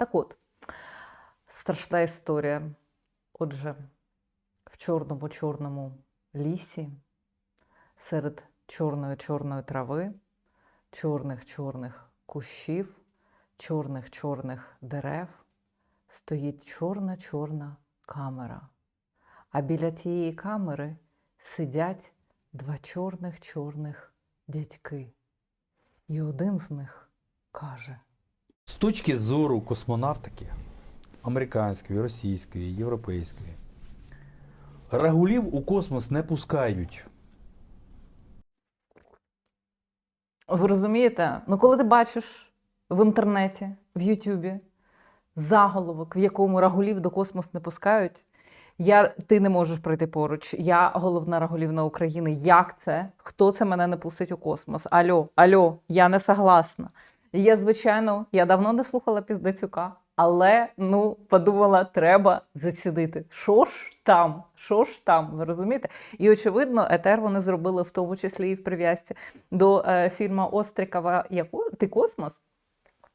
Так от, страшна історія. Отже, в чорному чорному лісі, серед чорної чорної трави, чорних чорних кущів, чорних чорних дерев стоїть чорна чорна камера. А біля тієї камери сидять два чорних чорних дядьки. І один з них каже. З точки зору космонавтики американської, російської, європейської, рагулів у космос не пускають. Ви розумієте? Ну, коли ти бачиш в інтернеті, в Ютубі заголовок, в якому рагулів до космос не пускають, я, ти не можеш пройти поруч. Я головна рагулівна України. Як це? Хто це мене не пустить у космос? Альо, альо, я не согласна. Я, звичайно, я давно не слухала Піздацюка, але ну подумала, треба зацідити. Що ж там? Що ж там? Ви розумієте? І очевидно, етер вони зробили в тому числі і в прив'язці до е, фільму Острікова Яку Ти космос.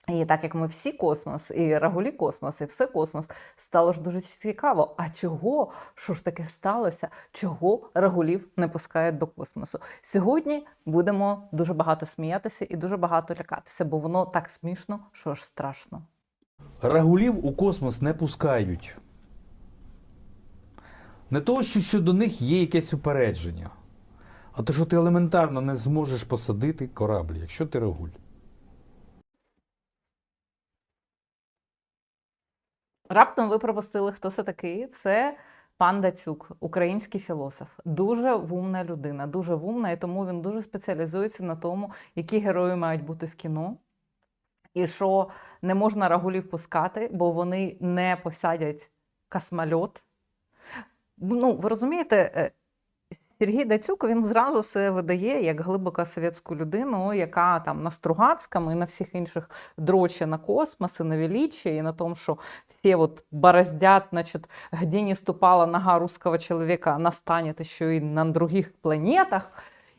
І так як ми всі космос, і Рагулі космос, і все космос, стало ж дуже цікаво. А чого? Що ж таке сталося? Чого Рагулів не пускають до космосу? Сьогодні будемо дуже багато сміятися і дуже багато лякатися, бо воно так смішно, що аж страшно. Рагулів у космос не пускають. Не того, що щодо них є якесь упередження, а то, що ти елементарно не зможеш посадити корабль, якщо ти рагуль. Раптом ви пропустили, хто це такий. Це пан Дацюк, український філософ. Дуже вумна людина, дуже вумна, і тому він дуже спеціалізується на тому, які герої мають бути в кіно. І що не можна рагулів пускати, бо вони не посадять космольот. Ну, ви розумієте, е, Сергій Дацюк він зразу себе видає як глибока совєтську людину, яка там на Стругацькому і на всіх інших дроче на космос, і на величі, і на тому, що всі от бороздят, значить, где не ступала нога русского чоловіка, вона стане ще й на других планетах.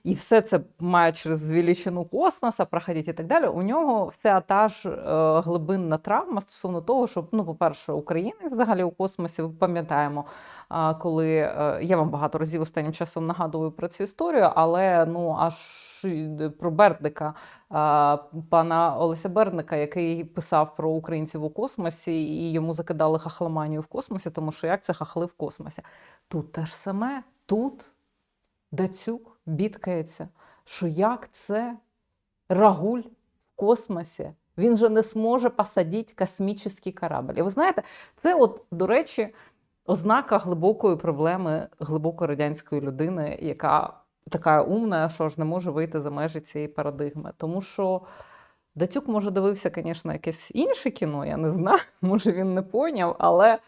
І все це має через величину космоса проходити і так далі. У нього вся та ж е, глибинна травма стосовно того, що, ну, по-перше, Україна взагалі у космосі, ми пам'ятаємо, а, коли е, я вам багато разів останнім часом нагадую про цю історію, але ну аж про Бердника, а, пана Олеся Бердника, який писав про українців у космосі, і йому закидали хахломанію в космосі, тому що як це хахли в космосі? Тут те ж саме, тут Дацюк бідкається, що як це рагуль в космосі. Він же не зможе посадити космічний корабль. І ви знаєте, це, от, до речі, ознака глибокої проблеми глибоко радянської людини, яка така умна, що ж не може вийти за межі цієї парадигми. Тому що Дацюк, може, дивився, звісно, якесь інше кіно, я не знаю, може він не поняв, але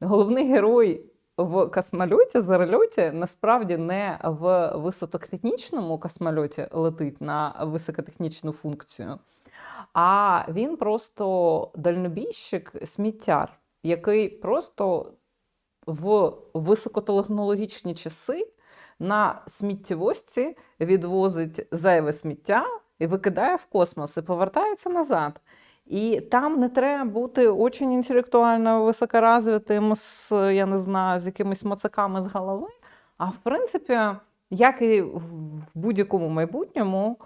головний герой в космольоті, зарольоті насправді не в високотехнічному космольоті летить на високотехнічну функцію, а він просто дальнобійщик, сміттяр, який просто в високотехнологічні часи на сміттєвозці відвозить зайве сміття і викидає в космос і повертається назад. І там не треба бути дуже інтелектуально високоразвитим, з, я не знаю, з якимись мацаками з голови. А в принципі, як і в будь-якому майбутньому,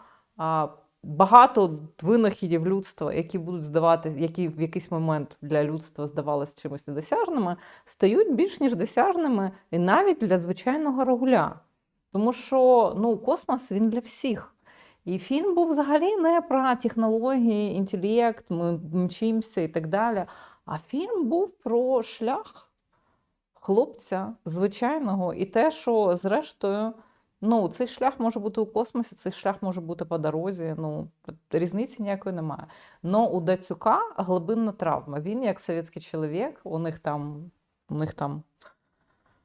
багато винахідів людства, які будуть здавати, які в якийсь момент для людства здавалися чимось недосяжними, стають більш ніж досяжними і навіть для звичайного регуля. Тому що ну, космос він для всіх. І фільм був взагалі не про технології, інтелект, ми мчимося і так далі. А фільм був про шлях хлопця звичайного, і те, що зрештою, ну, цей шлях може бути у космосі, цей шлях може бути по дорозі. Ну, різниці ніякої немає. Но у Дацюка глибинна травма. Він, як совєтський чоловік, у них там, у них там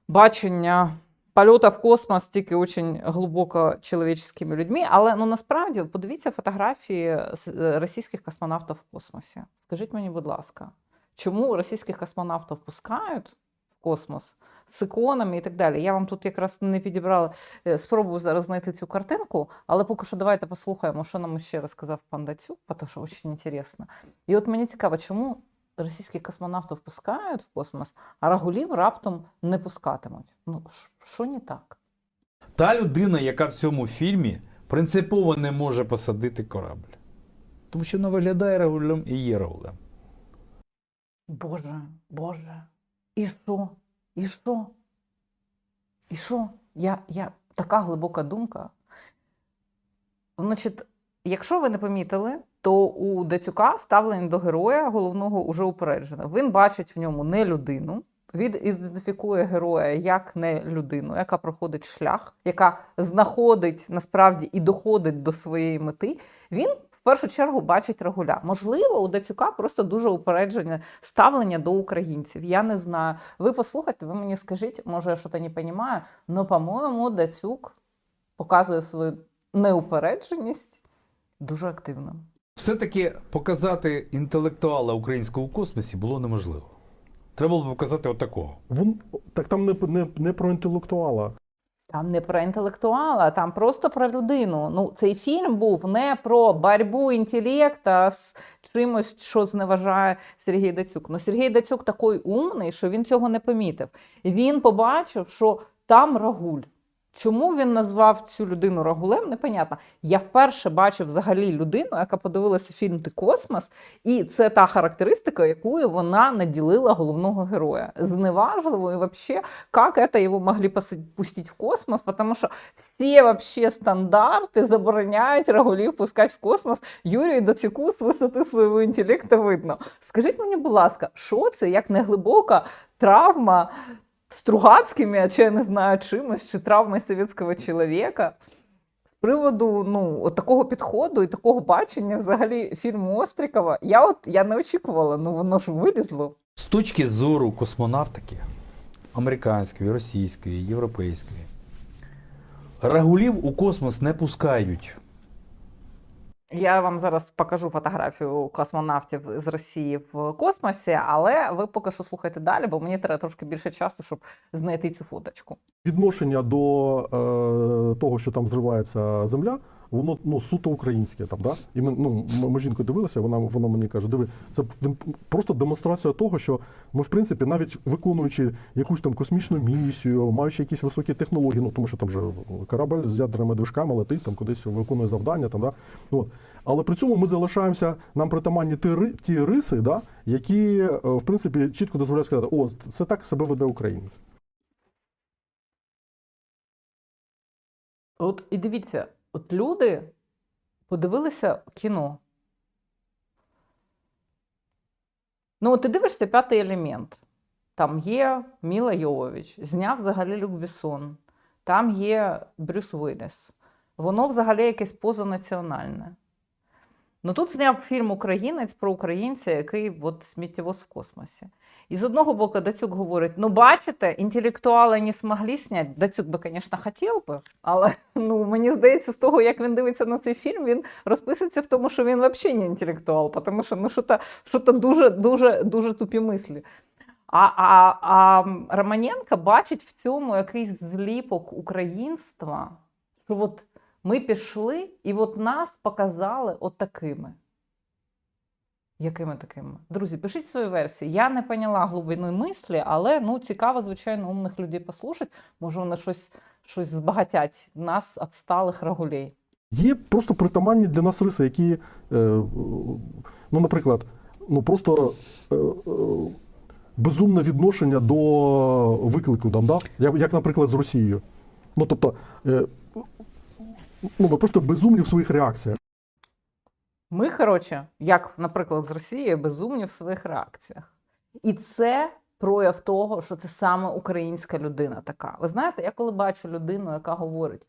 бачення польота в космос тільки очень глибоко чоловічськими людьми. Але ну насправді подивіться фотографії е, російських космонавтів в космосі. Скажіть мені, будь ласка, чому російських космонавтів пускають космос з іконами і так далі? Я вам тут якраз не підібрала. Е, Спробую зараз знайти цю картинку, але поки що давайте послухаємо, що нам ще розказав пан Дацюк, тому що дуже цікаво. І от мені цікаво, чому російських космонавтів пускають в космос, а рагулів раптом не пускатимуть. Ну, що не так? Та людина, яка в цьому фільмі принципово не може посадити корабль. Тому що вона виглядає рагулем і є рагулем. Боже, Боже, і що? І що? І що? Я, я така глибока думка. Значить, якщо ви не помітили, то у Дацюка ставлення до героя головного уже упереджене. Він бачить в ньому не людину. Він ідентифікує героя як не людину, яка проходить шлях, яка знаходить насправді і доходить до своєї мети. Він в першу чергу бачить Рагуля. Можливо, у Дацюка просто дуже упереджене ставлення до українців. Я не знаю. Ви послухайте, ви мені скажіть, може, я щось не розумію, але, по-моєму, Дацюк показує свою неупередженість дуже активно. Все-таки показати інтелектуала українського у космосі було неможливо. Треба було показати отакого. Вон, так там не, не, не про інтелектуала. Там не про інтелектуала, там просто про людину. Ну, цей фільм був не про боротьбу інтелекта з чимось, що зневажає Сергій Дацюк. Ну, Сергій Дацюк такий умний, що він цього не помітив. Він побачив, що там Рагуль. Чому він назвав цю людину Рагулем, непонятно. Я вперше бачив взагалі людину, яка подивилася фільм Ти космос, і це та характеристика, якою вона наділила головного героя. Зневажливо і взагалі, как это его могли посы- пустить в космос, потому что все вообще стандарты забороняють рагулів пускати в космос. Юрію Доцюку з висоти свого інтелекту видно. Скажіть мені, будь ласка, що це як неглибока травма Стругацькими, а чи я не знаю чимось, чи травмою совєтського чоловіка? З приводу ну, от такого підходу і такого бачення взагалі фільму Острікова, я от я не очікувала, ну воно ж вилізло. З точки зору космонавтики американської, російської, європейської, рагулів у космос не пускають. Я вам зараз покажу фотографію космонавтів з Росії в космосі, але ви поки що слухайте далі, бо мені треба трошки більше часу, щоб знайти цю фоточку. Відношення до е, того, що там зривається земля, воно ну, суто українське. Там, да? І ми, ну, ми, жінкою дивилися, вона, вона мені каже: диви, це він просто демонстрація того, що ми, в принципі, навіть виконуючи якусь там космічну місію, маючи якісь високі технології, ну тому що там же корабель з ядерними движками летить, там кудись виконує завдання. Там, да? От. Але при цьому ми залишаємося нам притаманні ті, ті риси, да? які, е, в принципі, чітко дозволяють сказати, о, це так себе веде українець. От і дивіться, от люди подивилися кіно. Ну, ти дивишся п'ятий елемент. Там є Міла Йовович, зняв взагалі Люк Бессон, там є Брюс Уилліс. Воно взагалі якесь позанаціональне. Ну тут зняв фільм Українець про українця, який от сміттєвоз в космосі. І з одного боку Дацюк говорить: ну, бачите, інтелектуали не змогли зняти. Дацюк би, звісно, хотів би, але ну, мені здається, з того, як він дивиться на цей фільм, він розписується в тому, що він взагалі не інтелектуал, тому що ну, що-то, що-то дуже, дуже, дуже тупі мислі. А, а, а Романенко бачить в цьому якийсь зліпок українства, що от ми пішли, і от нас показали от такими. Якими такими? Друзі, пишіть свої версії. Я не поняла глибини мислі, але ну, цікаво, звичайно, умних людей послухати. Може, вони щось, щось збагатять нас, відсталих рагулей. Є просто притаманні для нас риси, які, е, ну, наприклад, ну просто е, е, безумне відношення до виклику, там, да? як, наприклад, з Росією. Ну, тобто, е, ну, ми просто безумні в своїх реакціях. Ми, коротше, як, наприклад, з Росії, безумні в своїх реакціях. І це прояв того, що це саме українська людина така. Ви знаєте, я коли бачу людину, яка говорить: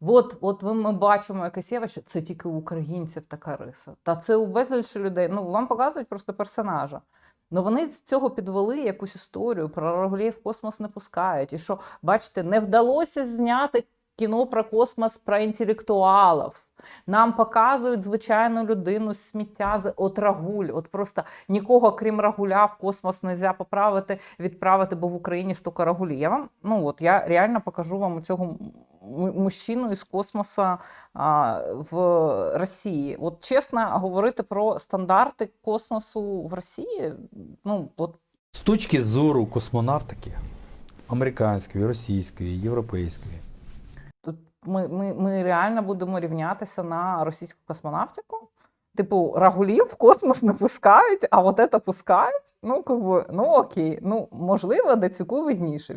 от, от ми бачимо якесь явище, це тільки у українців така риса. Та це у безлічі людей. Ну, вам показують просто персонажа. Ну вони з цього підвели якусь історію про рогулів в космос не пускають. І що, бачите, не вдалося зняти кіно про космос про інтелектуалів. Нам показують звичайну людину з сміття з от рагуль. От просто нікого, крім рагуля, в космос не можна поправити, відправити, бо в Україні стільки рагулі. Я вам, ну от я реально покажу вам цього мужчину із космоса а, в Росії. От чесно говорити про стандарти космосу в Росії, ну от З точки зору космонавтики американської, російської, європейської. Ми, ми, ми реально будемо рівнятися на російську космонавтику. Типу, рагулів в космос не пускають, а от це пускають. Ну, как би, ну окей. Ну, можливо, Децюку видніше.